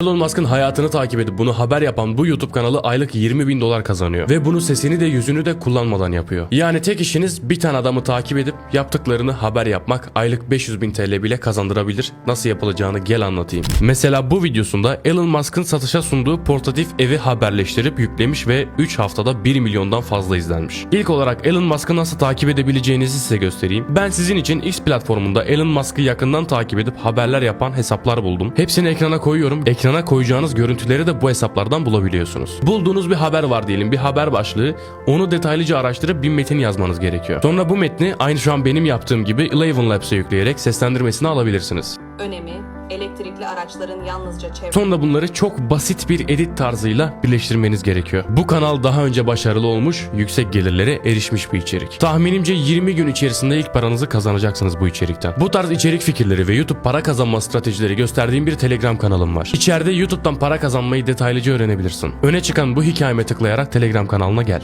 Elon Musk'ın hayatını takip edip bunu haber yapan bu YouTube kanalı aylık 20 bin dolar kazanıyor. Ve bunu sesini de yüzünü de kullanmadan yapıyor. Yani tek işiniz bir tane adamı takip edip yaptıklarını haber yapmak aylık 500 bin TL bile kazandırabilir. Nasıl yapılacağını gel anlatayım. Mesela bu videosunda Elon Musk'ın satışa sunduğu portatif evi haberleştirip yüklemiş ve 3 haftada 1 milyondan fazla izlenmiş. İlk olarak Elon Musk'ı nasıl takip edebileceğinizi size göstereyim. Ben sizin için X platformunda Elon Musk'ı yakından takip edip haberler yapan hesaplar buldum. Hepsini ekrana koyuyorum. Ekrana koyacağınız görüntüleri de bu hesaplardan bulabiliyorsunuz. Bulduğunuz bir haber var diyelim, bir haber başlığı. Onu detaylıca araştırıp bir metin yazmanız gerekiyor. Sonra bu metni aynı şu an benim yaptığım gibi Eleven Labs'e yükleyerek seslendirmesini alabilirsiniz. Önemi, elektrikli araçların yalnızca çevre... Sonra bunları çok basit bir edit tarzıyla birleştirmeniz gerekiyor. Bu kanal daha önce başarılı olmuş, yüksek gelirlere erişmiş bir içerik. Tahminimce 20 gün içerisinde ilk paranızı kazanacaksınız bu içerikten. Bu tarz içerik fikirleri ve YouTube para kazanma stratejileri gösterdiğim bir Telegram kanalım var. İçeride YouTube'dan para kazanmayı detaylıca öğrenebilirsin. Öne çıkan bu hikayeme tıklayarak Telegram kanalına gel.